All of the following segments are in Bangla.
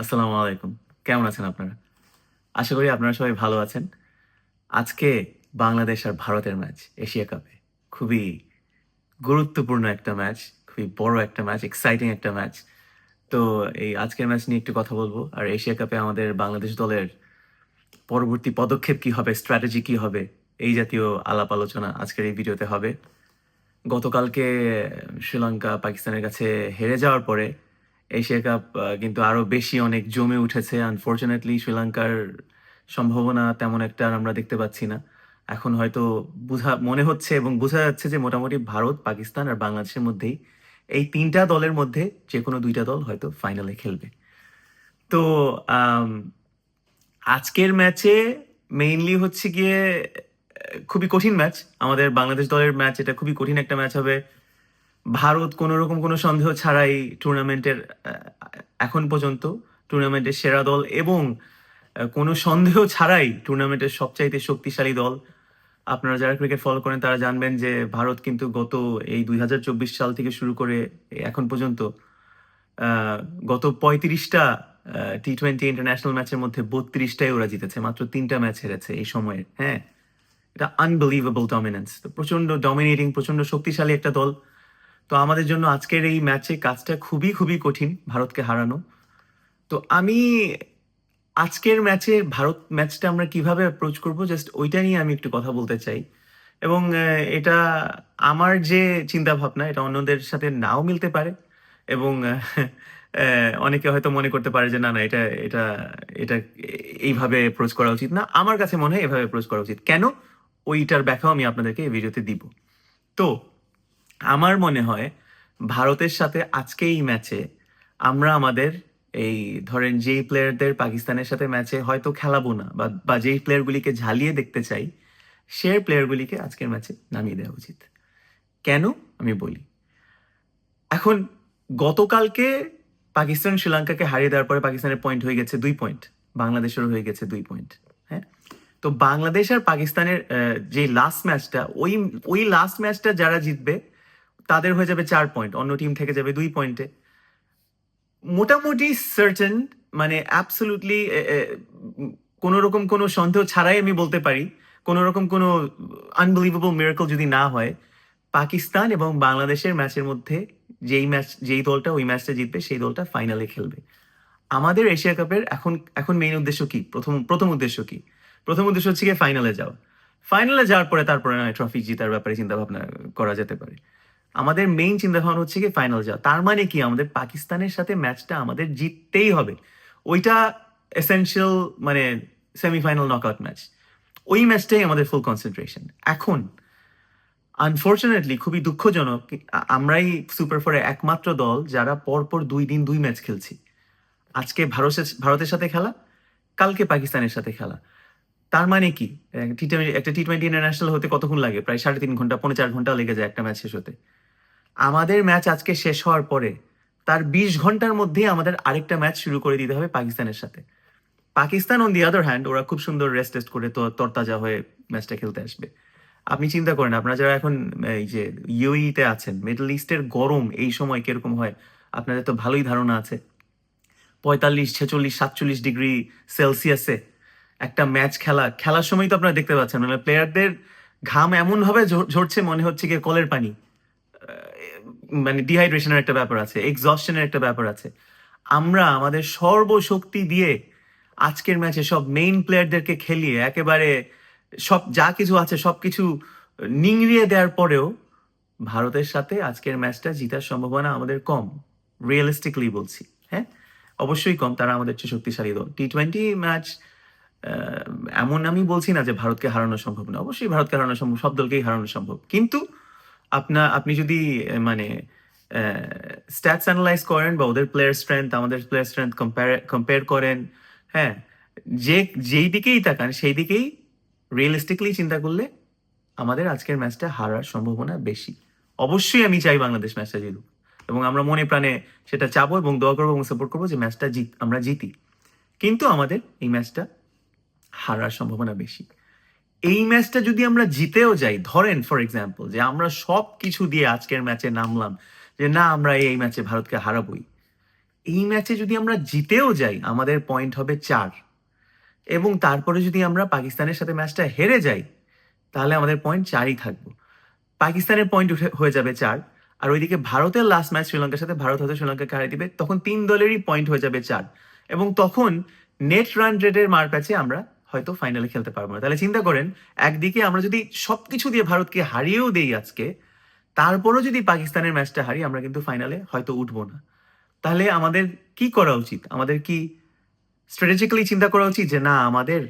আসসালামু আলাইকুম। কেমন আছেন আপনারা? আশা করি আপনারা সবাই ভালো আছেন। আজকে বাংলাদেশ আর ভারতের ম্যাচ এশিয়া কাপে খুবই গুরুত্বপূর্ণ একটা ম্যাচ খুবই বড় একটা ম্যাচ এক্সাইটিং একটা ম্যাচ তো এই আজকের ম্যাচ নিয়ে একটু কথা বলব। আর এশিয়া কাপে আমাদের বাংলাদেশ দলের পরবর্তী পদক্ষেপ কি হবে স্ট্র্যাটেজি কি হবে, এই জাতীয় আলাপ আলোচনা আজকের এই ভিডিওতে হবে। গতকালকে, শ্রীলঙ্কা পাকিস্তানের কাছে হেরে যাওয়ার পরে এশিয়া কাপ কিন্তু আরও বেশি অনেক জমে উঠেছে। আনফরচুনেটলি শ্রীলঙ্কার সম্ভাবনা তেমন একটা আর আমরা দেখতে পাচ্ছি না। এখন হয়তো বুঝা, মনে হচ্ছে এবং বোঝা যাচ্ছে যে মোটামুটি ভারত, পাকিস্তান আর বাংলাদেশের মধ্যেই এই তিনটা দলের মধ্যে যে কোনো দুইটা দল হয়তো ফাইনালে খেলবে। তো আজকের ম্যাচে মেইনলি হচ্ছে গিয়ে খুবই কঠিন ম্যাচ আমাদের বাংলাদেশ দলের ম্যাচ এটা খুবই কঠিন একটা ম্যাচ হবে। ভারত কোনো রকম কোনো সন্দেহ ছাড়াই টুর্নামেন্টের এখন পর্যন্ত টুর্নামেন্টের সেরা দল এবং কোনো সন্দেহ ছাড়াই টুর্নামেন্টের সবচাইতে শক্তিশালী দল। আপনারা যারা ক্রিকেট ফলো করেন তারা জানবেন যে ভারত কিন্তু গত এই দুই হাজার চব্বিশ সাল থেকে শুরু করে এখন পর্যন্ত গত পঁয়ত্রিশটা টি টোয়েন্টি ইন্টারন্যাশনাল ম্যাচের মধ্যে বত্রিশটাই ওরা জিতেছে, মাত্র তিনটা ম্যাচ হেরেছে এই সময়ের হ্যাঁ? এটা আনবিলিভেবল ডমিনেন্স প্রচণ্ড ডমিনেটিং প্রচণ্ড শক্তিশালী একটা দল। তো আমাদের জন্য আজকের এই ম্যাচে কাজটা খুবই খুবই কঠিন ভারতকে হারানো। তো আমি আজকের ম্যাচে ভারত ম্যাচটা আমরা কীভাবে অ্যাপ্রোচ করব জাস্ট ওইটা নিয়ে আমি একটু কথা বলতে চাই। এবং এটা আমার যে চিন্তা ভাবনা এটা অন্যদের সাথে নাও মিলতে পারে এবং অনেকে হয়তো মনে করতে পারে যে, না না, এটা এটা এটা এইভাবে অ্যাপ্রোচ করা উচিত না। আমার কাছে মনে হয় এভাবে অ্যাপ্রোচ করা উচিত। কেন? ওইটার ব্যাখ্যাও আমি আপনাদেরকে এই ভিডিওতে দিব। তো আমার মনে হয় ভারতের সাথে আজকে এই ম্যাচে আমরা আমাদের এই ধরেন যেই প্লেয়ারদের পাকিস্তানের সাথে ম্যাচে হয়তো খেলাবো না বা বা যেই প্লেয়ারগুলিকে ঝালিয়ে দেখতে চাই সে প্লেয়ারগুলিকে আজকের ম্যাচে নামিয়ে দেওয়া উচিত। কেন? আমি বলি। এখন গতকালকে পাকিস্তান শ্রীলঙ্কাকে হারিয়ে দেওয়ার পরে পাকিস্তানের পয়েন্ট হয়ে গেছে দুই পয়েন্ট বাংলাদেশেরও হয়ে গেছে দুই পয়েন্ট হ্যাঁ? তো বাংলাদেশ আর পাকিস্তানের যে লাস্ট ম্যাচটা ওই ওই লাস্ট ম্যাচটা যারা জিতবে তাদের হয়ে যাবে চার পয়েন্ট অন্য টিম থেকে যাবে দুই পয়েন্টে মোটামুটি সার্টেন মানে অ্যাবসলুটলি কোনো রকম কোনো সন্দেহ ছাড়াই আমি বলতে পারি কোনো রকম কোনো আনবিলিভেবল মিরাকল যদি না হয়, পাকিস্তান এবং বাংলাদেশের ম্যাচের মধ্যে যেই ম্যাচ যেই দলটা ওই ম্যাচটা জিতবে, সেই দলটা ফাইনালে খেলবে। আমাদের এশিয়া কাপের এখন এখন মেইন উদ্দেশ্য কি? প্রথম প্রথম উদ্দেশ্য কি? প্রথম উদ্দেশ্য হচ্ছে গিয়ে ফাইনালে যাওয়া। ফাইনালে যাওয়ার পরে তারপরে নয় ট্রফি জিতার ব্যাপারে চিন্তা ভাবনা করা যেতে পারে। আমাদের মেইন চিন্তা ভাবনা হচ্ছে কি ফাইনাল যাওয়া। তার মানে কি? আমাদের পাকিস্তানের সাথে ম্যাচটা আমাদের জিততেই হবে। ওইটা এসেনশিয়াল মানে সেমিফাইনাল নকআউট ম্যাচ ওই ম্যাচটাই আমাদের ফুল কনসেন্ট্রেশন এখন আনফর্চুনেটলি খুবই দুঃখজনক, আমরাই সুপার ফোরে একমাত্র দল যারা পরপর দুই দিন দুই ম্যাচ খেলছি। আজকে ভারতের ভারতের সাথে খেলা, কালকে পাকিস্তানের সাথে খেলা। তার মানে কি? টি টোয়েন্টি একটা টি টোয়েন্টি ইন্টারন্যাশনাল হতে কতক্ষণ লাগে? প্রায় সাড়ে তিন ঘণ্টা, পৌনে চার ঘণ্টা লেগে যায় একটা ম্যাচ শেষ হতে। আমাদের ম্যাচ আজকে শেষ হওয়ার পরে তার বিশ ঘণ্টার মধ্যেই আমাদের আরেকটা ম্যাচ শুরু করে দিতে হবে পাকিস্তানের সাথে। Pakistan on the other hand ওরা খুব সুন্দর রেস্ট টেস্ট করে তো তরতাজা হয়ে ম্যাচটা খেলতে আসবে। আপনি চিন্তা করেন, আপনারা যারা এখন, এই যে ইউইতে আছেন মিডল ইস্টের গরম এই সময় কীরকম হয়, আপনাদের তো ভালোই ধারণা আছে। পঁয়তাল্লিশ, ছেচল্লিশ, সাতচল্লিশ ডিগ্রি সেলসিয়াসে একটা ম্যাচ খেলা। খেলার সময় তো আপনারা দেখতে পাচ্ছেন মানে প্লেয়ারদের ঘাম এমনভাবে ঝরছে, মনে হচ্ছে কি কলের পানি। মানে ডিহাইড্রেশনের একটা ব্যাপার আছে এক্সস্টনের একটা ব্যাপার আছে। আমরা আমাদের সর্বশক্তি দিয়ে আজকের ম্যাচে সব মেইন প্লেয়ারদেরকে খেলিয়ে একেবারে সব যা কিছু আছে, সব কিছু নিংড়িয়ে দেওয়ার পরেও ভারতের সাথে আজকের ম্যাচটা জিতার সম্ভাবনা আমাদের কম রিয়েলিস্টিকলি বলছি হ্যাঁ? অবশ্যই কম, তারা আমাদের চেয়ে শক্তিশালী দল। টি টোয়েন্টি ম্যাচ এমন আমি বলছি না যে ভারতকে হারানো সম্ভব না। অবশ্যই ভারতকে হারানো সম্ভব, সব দলকেই হারানো সম্ভব। কিন্তু আপনা, আপনি যদি মানে স্ট্যাটস অ্যানালাইজ করেন বা ওদের প্লেয়ার স্ট্রেংথ আমাদের প্লেয়ার স্ট্রেংথ কম্পেয়ার করেন হ্যাঁ যে, যেই দিকেই তাকান, সেই দিকেই রিয়েলিস্টিকলি চিন্তা করলে আমাদের আজকের ম্যাচটা হারার সম্ভাবনা বেশি। অবশ্যই আমি চাই বাংলাদেশ ম্যাচটা জিতুক এবং আমরা মনে প্রাণে সেটা চাবো এবং দোয়া করব এবং সাপোর্ট করব যে ম্যাচটা জিত, আমরা জিতি। কিন্তু আমাদের এই ম্যাচটা হারার সম্ভাবনা বেশি। এই ম্যাচটা যদি আমরা জিতেও যাই, ধরেন ফর এক্সাম্পল যে আমরা সব কিছু দিয়ে আজকের ম্যাচে নামলাম যে না, আমরা এই ম্যাচে ভারতকে হারাবই। এই ম্যাচে যদি আমরা জিতেও যাই, আমাদের পয়েন্ট হবে চার। এবং তারপরে যদি আমরা পাকিস্তানের সাথে ম্যাচটা হেরে যাই, তাহলে আমাদের পয়েন্ট চারই থাকব। পাকিস্তানের পয়েন্ট উঠে, হয়ে যাবে চার। আর ওইদিকে ভারতের লাস্ট ম্যাচ শ্রীলঙ্কার সাথে, ভারত হয়তো শ্রীলঙ্কাকে হারিয়ে দিবে। তখন তিন দলেরই পয়েন্ট হয়ে যাবে চার। এবং তখন নেট রান রেটের মার প্যাচে আমরা হয়তো ফাইনালে খেলতে পারব না। তাহলে চিন্তা করেন, একদিকে আমরা যদি সবকিছু দিয়ে ভারতকে হারিয়েও দেই আজকে, তারপরও যদি পাকিস্তানের ম্যাচটা হারি, আমরা কিন্তু ফাইনালে হয়তো উঠবো না। তাহলে আমাদের কি করা উচিত? আমাদের কি স্ট্র্যাটেজিক্যালি চিন্তা করা উচিত যে না, আমাদের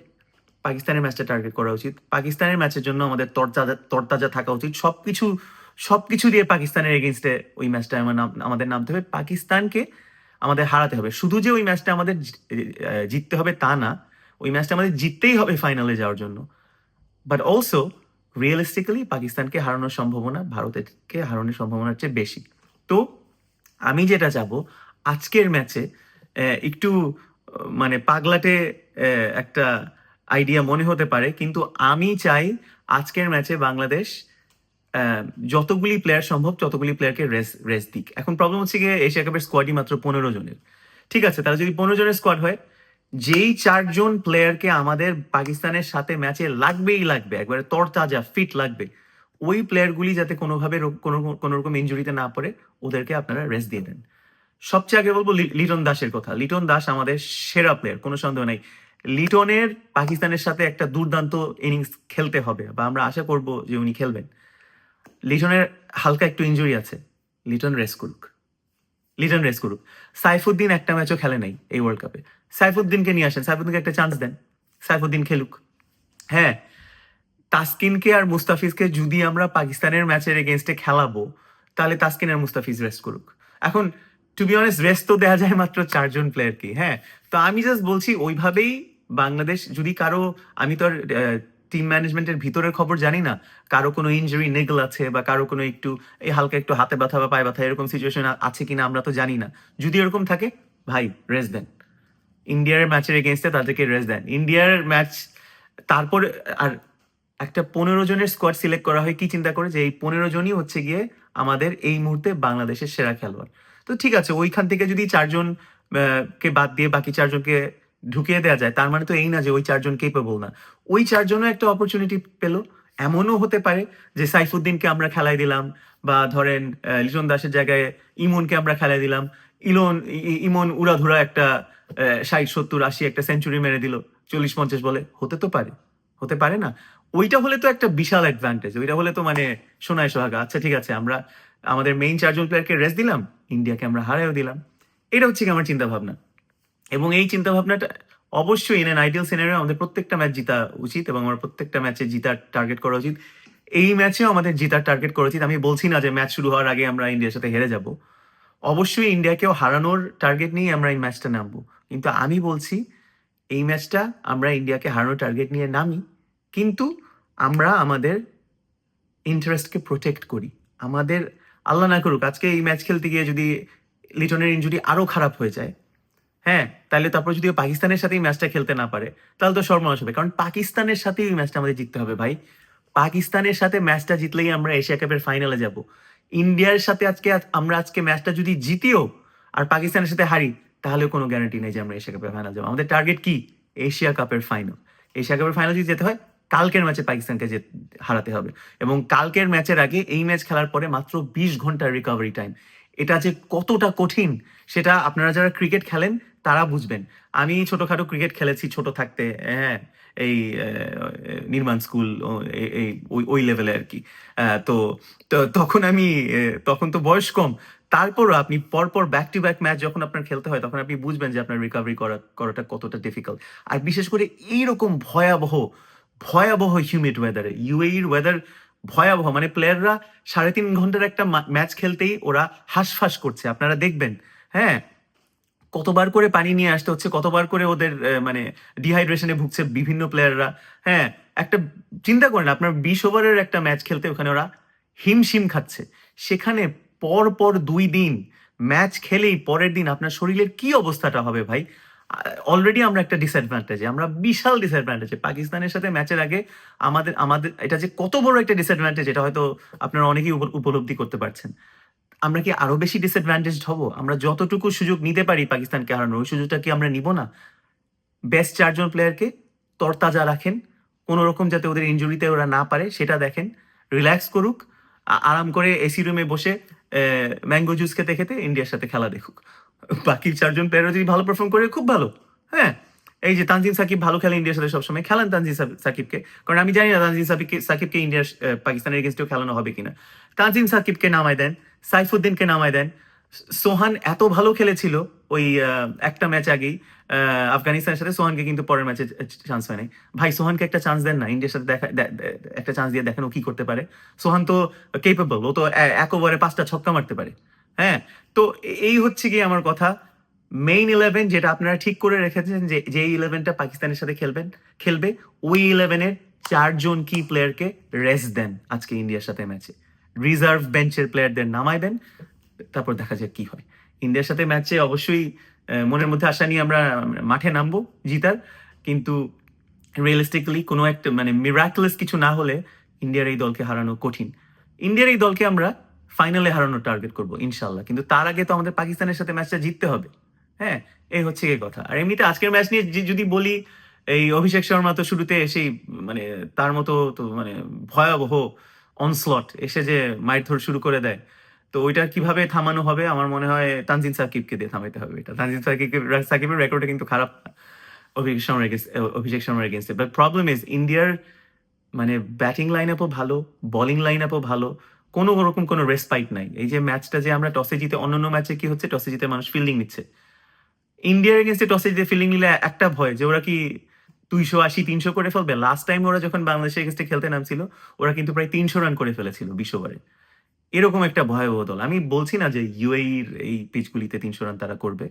পাকিস্তানের ম্যাচটা টার্গেট করা উচিত? পাকিস্তানের ম্যাচের জন্য আমাদের তরতাজা তরতাজা থাকা উচিত। সব কিছু সব কিছু দিয়ে পাকিস্তানের এগেনস্টে ওই ম্যাচটা আমাদের নামতে হবে। পাকিস্তানকে আমাদের হারাতে হবে। শুধু যে ওই ম্যাচটা আমাদের জিততে হবে তা না ওই ম্যাচটা আমাদের জিততেই হবে ফাইনালে যাওয়ার জন্য। বাট অলসো রিয়েলিস্টিক্যালি পাকিস্তানকে হারানোর সম্ভাবনা ভারতেরকে হারানোর সম্ভাবনার চেয়ে বেশি। তো আমি যেটা চাবো, আজকের ম্যাচে একটু মানে পাগলাটে একটা আইডিয়া মনে হতে পারে, কিন্তু আমি চাই আজকের ম্যাচে বাংলাদেশ যতগুলি প্লেয়ার সম্ভব ততগুলি প্লেয়ারকে রেস রেস দিক। এখন প্রবলেম হচ্ছে গিয়ে এশিয়া কাপের স্কোয়াডই মাত্র পনেরো জনের। ঠিক আছে, তাহলে যদি পনেরো জনের স্কোয়াড হয় যেই চারজন প্লেয়ারকে আমাদের পাকিস্তানের সাথে ম্যাচে লাগবেই লাগবে, একবারে তরতাজা ফিট লাগবে, ওই প্লেয়ারগুলি যাতে কোনোভাবে কোনো কোনো রকম ইঞ্জুরিতে না পড়ে, ওদেরকে আপনারা রেস্ট দিয়ে দেন। সবচেয়ে আগে বলব লিটন দাসের কথা। লিটন দাস আমাদের সেরা প্লেয়ার কোনো সন্দেহ নাই। লিটনের পাকিস্তানের সাথে একটা দুর্দান্ত ইনিংস খেলতে হবে, বা আমরা আশা করব যে উনি খেলবেন। লিটনের হালকা একটু ইনজুরি আছে, লিটন রেস করুক। লিটন রেস করুক। সাইফুদ্দিন একটা ম্যাচও খেলে নাই এই ওয়ার্ল্ড কাপে সাইফুদ্দিনকে নিয়ে আসেন, সাইফুদ্দিনকে একটা চান্স দেন। সাইফুদ্দিন খেলুক। হ্যাঁ তাসকিনকে আর মুস্তাফিজকে যদি আমরা পাকিস্তানের ম্যাচের এগেনস্টে খেলাবো, তাহলে তাসকিন আর মুস্তাফিজ রেস্ট করুক। এখন টু বি অনেস্ট রেস্ট তো দেওয়া যায় মাত্র চারজন প্লেয়ারকে হ্যাঁ। তো আমি জাস্ট বলছি, ওইভাবেই বাংলাদেশ, যদি কারও, আমি তো আর টিম ম্যানেজমেন্টের ভিতরের খবর জানি না। কারও কোনো ইনজুরি নেগল আছে বা কারও কোনো একটু, এই হালকা একটু হাতে ব্যথা বা পায়ে ব্যথা, এরকম সিচুয়েশন আছে কিনা আমরা তো জানি না। যদি এরকম থাকে, ভাই রেস্ট দেন। ইন্ডিয়ার ম্যাচের এগেনস্টে তাদেরকে রেস্ট দেন। ইন্ডিয়ার ম্যাচ তারপর, আর একটা পনেরো জনের স্কোয়াড সিলেক্ট করা হয়, কি চিন্তা করে? যে এই পনেরো জনই হচ্ছে গিয়ে আমাদের এই মুহূর্তে বাংলাদেশের সেরা খেলোয়াড়। তো ঠিক আছে, ওইখান থেকে যদি চারজন কে বাদ দিয়ে বাকি চারজনকে ঢুকিয়ে দেওয়া যায়। তার মানে তো এই না যে ওই চারজন কেপেবল না। ওই চারজনও একটা অপরচুনিটি পেল। এমনও হতে পারে যে সাইফুদ্দিনকে আমরা খেলাই দিলাম বা ধরেন লিটন দাসের জায়গায় ইমনকে আমরা খেলাই দিলাম। ইলন ইমন উড়াধুরা একটা ষাট, সত্তর, আশি একটা সেঞ্চুরি মেরে দিল, চল্লিশ, পঞ্চাশ বলে। হতে তো পারে। হতে পারে না। ওইটা হলে তো একটা বিশাল অ্যাডভান্টেজ ওইটা হলে তো মানে সোনায় সোহাগা আচ্ছা ঠিক আছে, আমরা আমাদের মেইন চারজন প্লেয়ারকে রেস্ট দিলাম। ইন্ডিয়াকে আমরা হারাইও দিলাম। এটা হচ্ছে কি আমার চিন্তা ভাবনা এবং এই চিন্তা ভাবনাটা অবশ্যই ইন অ্যান আইডিয়াল সিনারিও আমাদের প্রত্যেকটা ম্যাচ জিতা উচিত এবং আমার প্রত্যেকটা ম্যাচে জিতার টার্গেট করা উচিত। এই ম্যাচেও আমাদের জিতার টার্গেট করা উচিত। আমি বলছি না যে ম্যাচ শুরু হওয়ার আগে আমরা ইন্ডিয়ার সাথে হেরে যাব। অবশ্যই ইন্ডিয়াকেও হারানোর টার্গেট নিয়ে আমরা এই ম্যাচটা নামবো। কিন্তু আমি বলছি, এই ম্যাচটা আমরা ইন্ডিয়াকে হারানোর টার্গেট নিয়ে নামি, কিন্তু আমরা আমাদের ইন্টারেস্টকে প্রোটেক্ট করি। আমাদের, আল্লাহ না করুক, আজকে এই ম্যাচ খেলতে গিয়ে যদি লিটনের ইঞ্জুরি আরও খারাপ হয়ে যায় হ্যাঁ তাহলে তারপর যদি পাকিস্তানের সাথে এই ম্যাচটা খেলতে না পারে, তাহলে তো সর্বনাশ হবে কারণ পাকিস্তানের সাথে এই ম্যাচটা আমাদের জিততে হবে ভাই। পাকিস্তানের সাথে ম্যাচটা জিতলেই আমরা এশিয়া কাপের ফাইনালে যাব। ইন্ডিয়ার সাথে আজকে আমরা আজকে ম্যাচটা যদি জিতিও আর পাকিস্তানের সাথে হারি, তাহলে কোনো গ্যারান্টি নেই যে আমরা এশিয়া কাপের ফাইনাল যাব। আমাদের টার্গেট কি? এশিয়া কাপের ফাইনাল এশিয়া কাপের ফাইনাল যদি যেতে হয়, কালকের ম্যাচে পাকিস্তানকে যে হারাতে হবে। এবং কালকের ম্যাচের আগে এই ম্যাচ খেলার পরে মাত্র বিশ ঘণ্টার রিকভারি টাইম এটা যে কতটা কঠিন, সেটা আপনারা যারা ক্রিকেট খেলেন তারা বুঝবেন। আমি ছোটখাটো ক্রিকেট খেলেছি ছোট থাকতে হ্যাঁ এই নির্মাণ স্কুল এই- ওই ওই লেভেলে আর কি তো তখন আমি তখন তো বয়স কম। তারপরও আপনি পরপর ব্যাক টু ব্যাক ম্যাচ যখন আপনার খেলতে হয়, তখন আপনি বুঝবেন যে আপনার রিকভারি করা, করাটা কতটা ডিফিকাল্ট আর বিশেষ করে এইরকম ভয়াবহ ভয়াবহ হিউমিড ওয়েদারে ইউএইর ওয়েদার ভয়াবহ মানে প্লেয়াররা সাড়ে তিন ঘণ্টার একটা ম্যাচ খেলতেই ওরা হাঁসফাঁস করছে। আপনারা দেখবেন হ্যাঁ কতবার করে পানি নিয়ে আসতে হচ্ছে, কতবার করে ওদের মানে ডিহাইড্রেশনে ভুগছে বিভিন্ন প্লেয়াররা হ্যাঁ একটা চিন্তা করেন, আপনার বিশ ওভারের একটা ম্যাচ খেলতে ওখানে ওরা হিমশিম খাচ্ছে। সেখানে পর পর দুই দিন ম্যাচ খেলেই পরের দিন আপনার শরীরের কি অবস্থাটা হবে ভাই? অলরেডি আমরা একটা ডিসঅ্যাডভান্টেজে আমরা বিশাল ডিসঅ্যাডভান্টেজে পাকিস্তানের সাথে ম্যাচের আগে আমাদের আমাদের, এটা যে কত বড় একটা ডিসঅ্যাডভান্টেজ এটা হয়তো আপনারা অনেকেই উপ- উপলব্ধি করতে পারছেন। আমরা কি আরও বেশি ডিসঅ্যাডভান্টেজ হব? আমরা যতটুকু সুযোগ নিতে পারি পাকিস্তানকে হারানোর, ওই সুযোগটা কি আমরা নিব না? বেস্ট চারজন প্লেয়ারকে তরতাজা রাখেন কোনো রকম যাতে ওদের ইনজুরিতে ওরা না পারে, সেটা দেখেন। রিল্যাক্স করুক আরাম করে এসি রুমে বসে ম্যাঙ্গো জুস খেতে খেতে ইন্ডিয়ার সাথে খেলা দেখুক। বাকি চারজন প্লেয়ারও যদি ভালো পারফর্ম করে, খুব ভালো। হ্যাঁ? এই যে তানজিম সাকিব ভালো খেলে ইন্ডিয়ার সাথে সবসময়, খেলান তানজিম সাকিবকে। কারণ আমি জানি না তানজিম সাকিবকে সাকিবকে ইন্ডিয়ার পাকিস্তানের এগেনস্টেও খেলানো হবে কিনা। তানজিম সাকিবকে নামায় দেন। সাইফুদ্দিনকে নামায় দেন। সোহান এত ভালো খেলেছিল ওই একটা ম্যাচ আগেই আফগানিস্তানের সাথে। সোহানকে কিন্তু পরের ম্যাচে চান্স হয় ভাই, সোহানকে একটা চান্স দেন না। ইন্ডিয়ার সাথে দেখা একটা চান্স দিয়ে দেখেন ও কি করতে পারে। সোহান তো কেপেবল ও তো এক ওভারে পাঁচটা ছক্কা মারতে পারে। হ্যাঁ? তো এই হচ্ছে কি আমার কথা। মেইন ইলেভেন যেটা আপনারা ঠিক করে রেখেছেন যে যে ইলেভেনটা পাকিস্তানের সাথে খেলবেন, খেলবে, ওই ইলেভেনের চারজন কি প্লেয়ারকে রেস্ট দেন আজকে ইন্ডিয়ার সাথে ম্যাচে রিজার্ভ বেঞ্চের প্লেয়ারদের নামাই দেন, তারপর দেখা যাক কি হয়। ইন্ডিয়ার সাথে ম্যাচে অবশ্যই মনের মধ্যে আশা নিয়ে আমরা মাঠে নামবো জিতার, কিন্তু রিয়েলিস্টিক্যালি কোনো একটা মানে মিরাকুলাস কিছু না হলে ইন্ডিয়ার এই দলকে হারানো কঠিন। ইন্ডিয়ার এই দলকে আমরা ফাইনালে হারানোর টার্গেট করব ইনশাল্লাহ কিন্তু তার আগে তো আমাদের পাকিস্তানের সাথে ম্যাচটা জিততে হবে। হ্যাঁ এই হচ্ছে এই কথা। আর এমনিতে আজকের ম্যাচ নিয়ে যদি বলি, এই অভিষেক শর্মা তো শুরুতে এসেই মানে তার মতো তো মানে ভয়াবহ অনস্লট এসে যে মাইর ধর শুরু করে দেয়। তো ওইটা কীভাবে থামানো হবে? আমার মনে হয় তানজিন সাকিবকে দিয়ে থামাইতে হবে এটা। তানজিন সাকিবকে, সাকিবের রেকর্ডটা কিন্তু খারাপ অভিষেক শর্মার অভিষেক বাট প্রবলেম ইজ ইন্ডিয়ার মানে ব্যাটিং লাইন আপও ভালো বোলিং লাইন আপও ভালো, কোনো রকম কোনো রেসপাইট নাই। এই যে ম্যাচটা যে আমরা টসে জিতে, অন্যান্য ম্যাচে কি হচ্ছে? টসে জিতে মানুষ ফিল্ডিং নিচ্ছে। ইন্ডিয়ার এগেনস্টে টসে জিতে ফিল্ডিং নিলে একটা ভয় যে ওরা কি দুইশো আশি, তিনশো করে ফেলবে। লাস্ট টাইম ওরা যখন বাংলাদেশের এগেনস্টে খেলতে নামছিল, ওরা কিন্তু প্রায় তিনশো রান করে ফেলেছিল বিশ ওভারে এরকম একটা ভয়াবহ দল। আমি বলছি না যে ইউএইর এই পিচগুলিতে তিনশো রান তারা করবে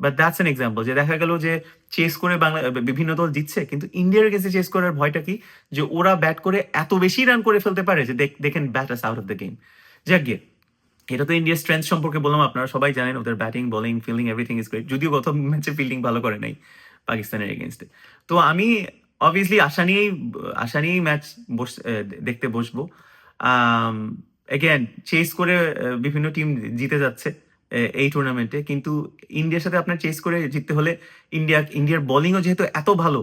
বাট দ্যাটস এন এক্সাম্পল যে দেখা গেল যে চেস করে বাংলা বিভিন্ন দল জিতছে, কিন্তু ইন্ডিয়ার কাছে চেস করার ভয়টা কি? যে ওরা ব্যাট করে এত বেশি রান করে ফেলতে পারে যে দেখেন bat us out of the game যাক গিয়ে এটা তো ইন্ডিয়ার স্ট্রেংথ সম্পর্কে বললাম, আপনারা সবাই জানেন, ওদের batting bowling fielding everything is great যদিও গত ম্যাচে ফিল্ডিং ভালো করে নাই। পাকিস্তানের এগেনস্টে তো আমি অবভিয়াসলি আশা নিয়েই আশা নিয়েই ম্যাচ বস দেখতে বসবো। এগেন চেস করে বিভিন্ন টিম জিতে যাচ্ছে এই টুর্নামেন্টে কিন্তু ইন্ডিয়ার সাথে আপনার চেস করে জিততে হলে ইন্ডিয়া, ইন্ডিয়ার বোলিংও যেহেতু এত ভালো,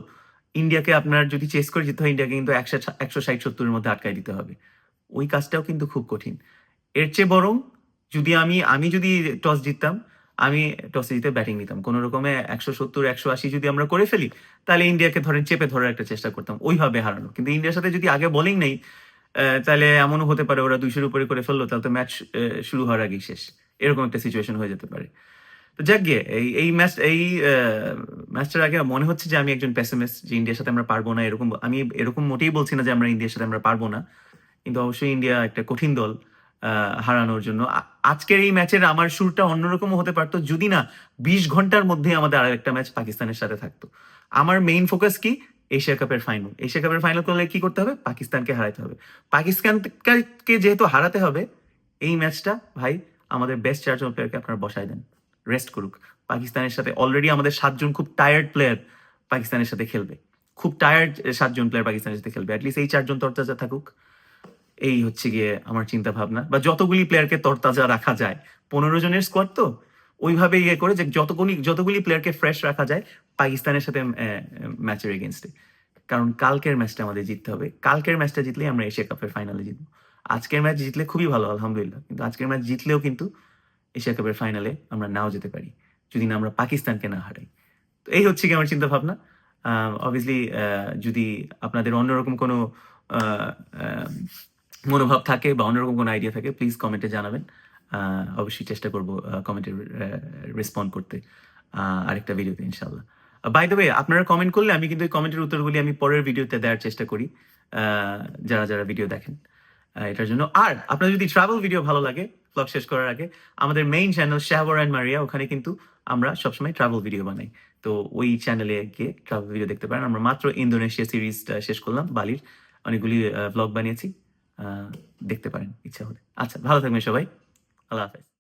ইন্ডিয়াকে আপনার যদি চেস করে জিততে হয়, ইন্ডিয়াকে কিন্তু একশো একশো ষাট, সত্তরের মধ্যে আটকায় দিতে হবে। ওই কাজটাও কিন্তু খুব কঠিন। এর চেয়ে বরং যদি আমি আমি যদি টস জিততাম আমি টসে জিতে ব্যাটিং নিতাম। কোনো রকমে একশো সত্তর, একশো আশি যদি আমরা করে ফেলি, তাহলে ইন্ডিয়াকে ধরেন চেপে ধরার একটা চেষ্টা করতাম। ওইভাবে হারানো। কিন্তু ইন্ডিয়ার সাথে যদি আগে বোলিং নেই তাহলে এমনও হতে পারে ওরা দুইশোর উপরে করে ফেলল, তাহলে তো ম্যাচ শুরু হওয়ার আগেই শেষ। এরকম একটা সিচুয়েশন হয়ে যেতে পারে। তো যাক গিয়ে, এই এই ম্যাচ এই ম্যাচটার আগে মনে হচ্ছে যে আমি একজন পেসিমিস্ট যে ইন্ডিয়ার সাথে আমরা পারব না, এরকম, আমি এরকম মোটেই বলছি না যে আমরা ইন্ডিয়ার সাথে আমরা পারব না। কিন্তু অবশ্যই ইন্ডিয়া একটা কঠিন দল। হারানোর জন্য। আজকের এই ম্যাচের আমার সুরটা অন্যরকম হতে পারতো, যদি না বিশ ঘণ্টার মধ্যে আমাদের আরেকটা ম্যাচ পাকিস্তানের সাথে থাকতো। আমার মেইন ফোকাস কি? এশিয়া কাপের ফাইনাল এশিয়া কাপের ফাইনাল করলে কি করতে হবে? পাকিস্তানকে হারাতে হবে। পাকিস্তানকে যেহেতু হারাতে হবে, এই ম্যাচটা ভাই আমাদের বেস্ট চারজন প্লেয়ারকে আপনারা বসায় দেন। রেস্ট করুক। পাকিস্তানের সাথে অলরেডি আমাদের সাতজন খুব টায়ার্ড প্লেয়ার পাকিস্তানের সাথে খেলবে। খুব টায়ার্ড সাতজন প্লেয়ার পাকিস্তানের সাথে খেলবে। অ্যাটলিস্ট এই চারজন তরতাজা থাকুক। এই হচ্ছে গিয়ে আমার চিন্তা ভাবনা বা যতগুলি প্লেয়ারকে তরতাজা রাখা যায়, পনেরো জনের স্কোয়াড তো ওইভাবে ইয়ে করে যে যতগুলি যতগুলি প্লেয়ারকে ফ্রেশ রাখা যায়, পাকিস্তানের সাথে ম্যাচের এগেনস্টে কারণ কালকের ম্যাচটা আমাদের জিততে হবে। কালকের ম্যাচটা জিতলেই আমরা এশিয়া কাপের ফাইনালে জিতবো। আজকের ম্যাচ জিতলে খুবই ভালো, আলহামদুলিল্লাহ। কিন্তু আজকের ম্যাচ জিতলেও কিন্তু এশিয়া কাপের ফাইনালে আমরা নাও যেতে পারি, যদি না আমরা পাকিস্তানকে না হারাই। তো এই হচ্ছে কি আমার চিন্তা ভাবনা অবভিয়াসলি যদি আপনাদের অন্যরকম কোনো মনোভাব থাকে বা অন্যরকম কোনো আইডিয়া থাকে প্লিজ কমেন্টে জানাবেন। অবশ্যই চেষ্টা করব কমেন্টে রেসপন্ড করতে আরেকটা ভিডিওতে ইনশাল্লাহ বাই দ্য ওয়ে আপনারা কমেন্ট করলে আমি কিন্তু কমেন্টের উত্তরগুলি আমি পরের ভিডিওতে দেওয়ার চেষ্টা করি যারা যারা ভিডিও দেখেন। এটার জন্য। আর, আপনার যদি ট্রাভেল ভিডিও ভালো লাগে ব্লগ শেষ করার আগে, আমাদের main channel Shahbar and Maria ওখানে কিন্তু আমরা সবসময় ট্রাভেল ভিডিও বানাই। তো ওই চ্যানেলে গিয়ে ট্রাভেল ভিডিও দেখতে পারেন। আমরা মাত্র ইন্দোনেশিয়া সিরিজটা শেষ করলাম, বালির। অনেকগুলি ব্লগ বানিয়েছি। দেখতে পারেন ইচ্ছা হলে। আচ্ছা ভালো থাকবেন সবাই। আল্লাহ হাফেজ।